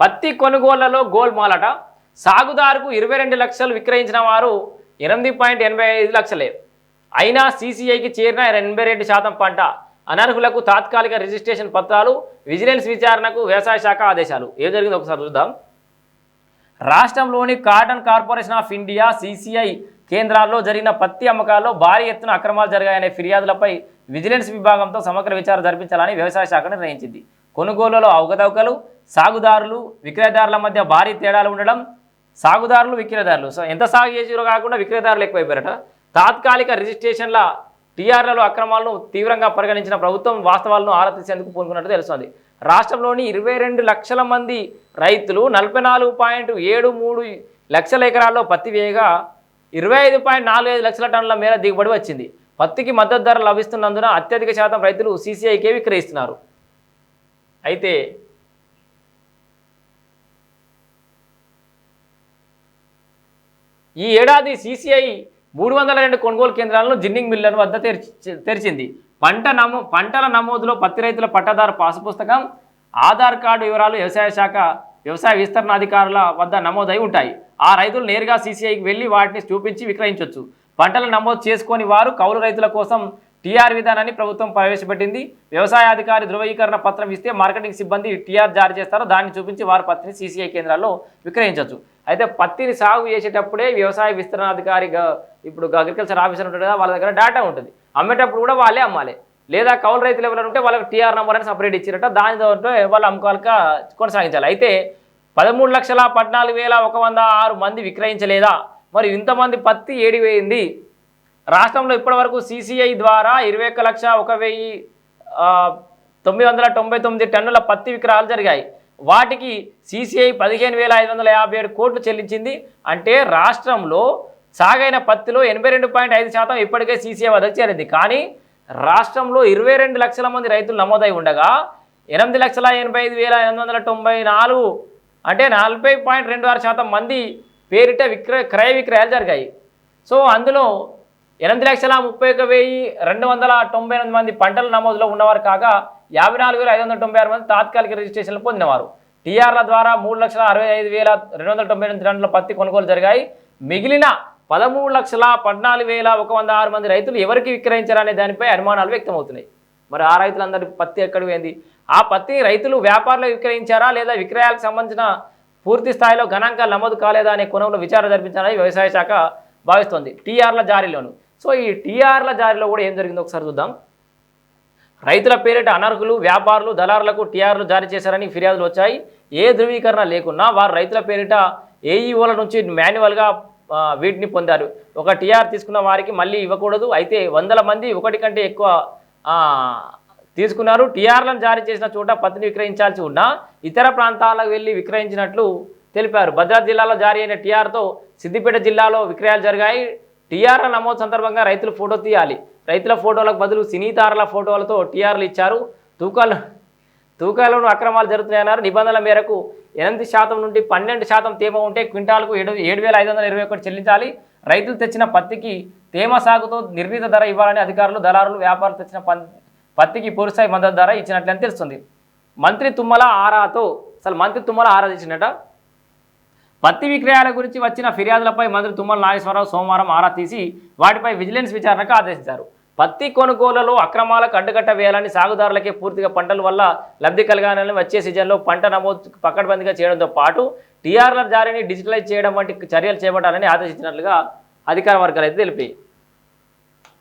పత్తి కొనుగోళ్ళలో గోల్మాలట సాగుదారుకు ఇరవై రెండు లక్షలు విక్రయించిన వారు ఎనిమిది పాయింట్ ఎనభై ఐదు లక్షలే. అయినా సీసీఐకి చేరిన ఎనభై రెండు శాతం పంట. అనర్హులకు తాత్కాలిక రిజిస్ట్రేషన్ పత్రాలు విజిలెన్స్ విచారణకు వ్యవసాయ శాఖ ఆదేశాలు. ఏం జరిగింది ఒకసారి చూద్దాం. రాష్ట్రంలోని cotton corporation of India CCI కేంద్రాల్లో జరిగిన పత్తి అమ్మకాల్లో భారీ ఎత్తున అక్రమాలు జరిగాయనే ఫిర్యాదులపై విజిలెన్స్ విభాగంతో సమగ్ర విచారణ జరిపించాలని వ్యవసాయ శాఖ నిర్ణయించింది. కొనుగోలులో అవకతవకలు సాగుదారులు విక్రయదారుల మధ్య భారీ తేడాలు ఉండడం సాగుదారులు విక్రయదారులు. సో ఎంత సాగు చేసిరో కాకుండా విక్రయదారులు ఎక్కువైపోయారట. తాత్కాలిక రిజిస్ట్రేషన్ల టీఆర్లలో అక్రమాలను తీవ్రంగా పరిగణించిన ప్రభుత్వం వాస్తవాలను ఆరాధించేందుకు పూనుకున్నట్టు తెలుస్తోంది. రాష్ట్రంలోని ఇరవై రెండు లక్షల మంది రైతులు నలభై నాలుగు పాయింట్ ఏడు మూడు లక్షల ఎకరాల్లో పత్తి వేయగా ఇరవై ఐదు పాయింట్ నాలుగు ఐదు లక్షల టన్నుల మేర దిగుబడి వచ్చింది. పత్తికి మద్దతు ధర లభిస్తున్నందున అత్యధిక శాతం రైతులు సీసీఐకే విక్రయిస్తున్నారు. అయితే ఈ ఏడాది సీసీఐ మూడు వందల రెండు కొనుగోలు కేంద్రాలను జిన్నింగ్ మిల్లర్ వద్ద తెరిచి తెరిచింది. పంట నమో పంటల నమోదులో పత్తి రైతుల పట్టదారు పాసు పుస్తకం ఆధార్ కార్డు వివరాలు వ్యవసాయ శాఖ వ్యవసాయ విస్తరణ అధికారుల వద్ద నమోదై ఉంటాయి. ఆ రైతులు నేరుగా సీసీఐకి వెళ్ళి వాటిని చూపించి విక్రయించవచ్చు పంటలు నమోదు చేసుకొని వారు కౌలు రైతుల కోసం టీఆర్ విధానాన్ని ప్రభుత్వం ప్రవేశపెట్టింది. వ్యవసాయ అధికారి ధృవీకరణ పత్రం ఇస్తే మార్కెటింగ్ సిబ్బంది టీఆర్ జారీ చేస్తారో దాన్ని చూపించి వారి పత్తిని సీసీఐ కేంద్రాల్లో విక్రయించవచ్చు అయితే పత్తిని సాగు చేసేటప్పుడే వ్యవసాయ విస్తరణ అధికారి ఇప్పుడు అగ్రికల్చర్ ఆఫీసర్ ఉంటుంది కదా వాళ్ళ దగ్గర డేటా ఉంటుంది. అమ్మేటప్పుడు కూడా వాళ్ళే అమ్మాలి. లేదా కౌలు రైతులు ఎవరైనా ఉంటే వాళ్ళకి టీఆర్ నెంబర్ అని సపరేట్ ఇచ్చినట్టు దానితో వాళ్ళు అమ్మకాలక కొనసాగించాలి. అయితే పదమూడు లక్షల పద్నాలుగు వేల ఒక వంద ఆరు మంది విక్రయించలేదా? మరి ఇంతమంది పత్తి ఏడివేయింది రాష్ట్రంలో ఇప్పటివరకు సీసీఐ ద్వారా ఇరవై ఒక్క లక్ష ఒక వెయ్యి తొమ్మిది వందల తొంభై తొమ్మిది టన్నుల పత్తి విక్రయాలు జరిగాయి. వాటికి సీసీఐ పదిహేను వేల ఐదు వందల యాభై ఏడు కోట్లు చెల్లించింది. అంటే రాష్ట్రంలో సాగైన పత్తిలో ఎనభై రెండు పాయింట్ ఐదు శాతం ఇప్పటికే సీసీఐ వద్దకు చేరింది. కానీ రాష్ట్రంలో ఇరవై రెండు లక్షల మంది రైతులు నమోదై ఉండగా ఎనిమిది లక్షల ఎనభై ఐదు వేల ఎనిమిది వందల తొంభై నాలుగు అంటే నలభై పాయింట్ రెండు ఆరు శాతం మంది పేరిట విక్రయ క్రయ విక్రయాలు జరిగాయి. సో అందులో ఎనిమిది లక్షల ముప్పై ఒక వెయ్యి రెండు వందల తొంభై ఎనిమిది మంది పంటల నమోదులో ఉన్నవారు కాగా యాభై నాలుగు వేల ఐదు వందల తొంభై ఆరు మంది తాత్కాలిక రిజిస్ట్రేషన్లు పొందినవారు. టీఆర్ల ద్వారా మూడు లక్షల అరవై ఐదు వేల రెండు వందల తొంభై ఎనిమిది టన్నుల పత్తి కొనుగోలు జరిగాయి. మిగిలిన పదమూడు లక్షల పద్నాలుగు వేల ఒక వంద ఆరు మంది రైతులు ఎవరికి విక్రయించారనే దానిపై అనుమానాలు వ్యక్తమవుతున్నాయి. మరి ఆ రైతులందరి పత్తి ఎక్కడ పోయింది? ఆ పత్తి రైతులు వ్యాపారులు విక్రయించారా లేదా విక్రయాలకు సంబంధించిన పూర్తి స్థాయిలో గణాంకాలు నమోదు కాలేదా అనే కోణంలో విచారణ జరిపించాలని వ్యవసాయ శాఖ భావిస్తోంది టీఆర్ల జారీలోను. సో ఈ టీఆర్ల జారీలో కూడా ఏం జరిగిందో ఒకసారి చూద్దాం. రైతుల పేరిట అనర్హులు వ్యాపారులు దళారులకు టీఆర్లు జారీ చేశారని ఫిర్యాదులు వచ్చాయి. ఏ ధృవీకరణ లేకున్నా వారు రైతుల పేరిట ఏఈఓల నుంచి మాన్యువల్గా వీటిని పొందారు. ఒక టీఆర్ తీసుకున్న వారికి మళ్ళీ ఇవ్వకూడదు. అయితే వందల మంది ఒకటి కంటే ఎక్కువ తీసుకున్నారు. టీఆర్లను జారీ చేసిన చోట పత్తిని విక్రయించాల్సి ఉన్నా ఇతర ప్రాంతాలకు వెళ్ళి విక్రయించినట్లు తెలిపారు. భద్రాద్రి జిల్లాలో జారీ అయిన టీఆర్తో సిద్దిపేట జిల్లాలో విక్రయాలు జరిగాయి. టీఆర్ల నమోదు సందర్భంగా రైతులు ఫోటో తీయాలి. రైతుల ఫోటోలకు బదులు సినీ తారల ఫోటోలతో టీఆర్లు ఇచ్చారు. తూకాలు తూకాలను అక్రమాలు జరుగుతున్నాయన్నారు. నిబంధనల మేరకు ఎనిమిది శాతం నుండి పన్నెండు శాతం తేమ ఉంటే క్వింటాల్కు ఏడు ఏడు వేల ఐదు వందల ఇరవై ఒకటి చెల్లించాలి. రైతులు తెచ్చిన పత్తికి తేమ సాగుతో నిర్ణీత ధర ఇవ్వాలని అధికారులు దళారులు వ్యాపారులు తెచ్చిన పత్తికి పూర్తిస్థాయి మద్దతు ధర ఇచ్చినట్లని తెలుస్తుంది. మంత్రి తుమ్మల ఆరాతో అసలు మంత్రి తుమ్మల ఆరా తీసినట పత్తి విక్రయాల గురించి వచ్చిన ఫిర్యాదులపై మంత్రి తుమ్మల నాగేశ్వరరావు సోమవారం ఆరా తీసి వాటిపై విజిలెన్స్ విచారణకు ఆదేశించారు. పత్తి కొనుగోలులో అక్రమాలకు అడ్డుకట్ట వేయాలని సాగుదారులకే పూర్తిగా పంటల వల్ల లబ్ధి కలగాలని వచ్చే సీజన్లో పంట నమోదు పకడ్బందీగా చేయడంతో పాటు టీఆర్ల జారీని డిజిటలైజ్ చేయడం వంటి చర్యలు చేపట్టాలని ఆదేశించినట్లుగా అధికార వర్గాలు అయితే తెలిపాయి.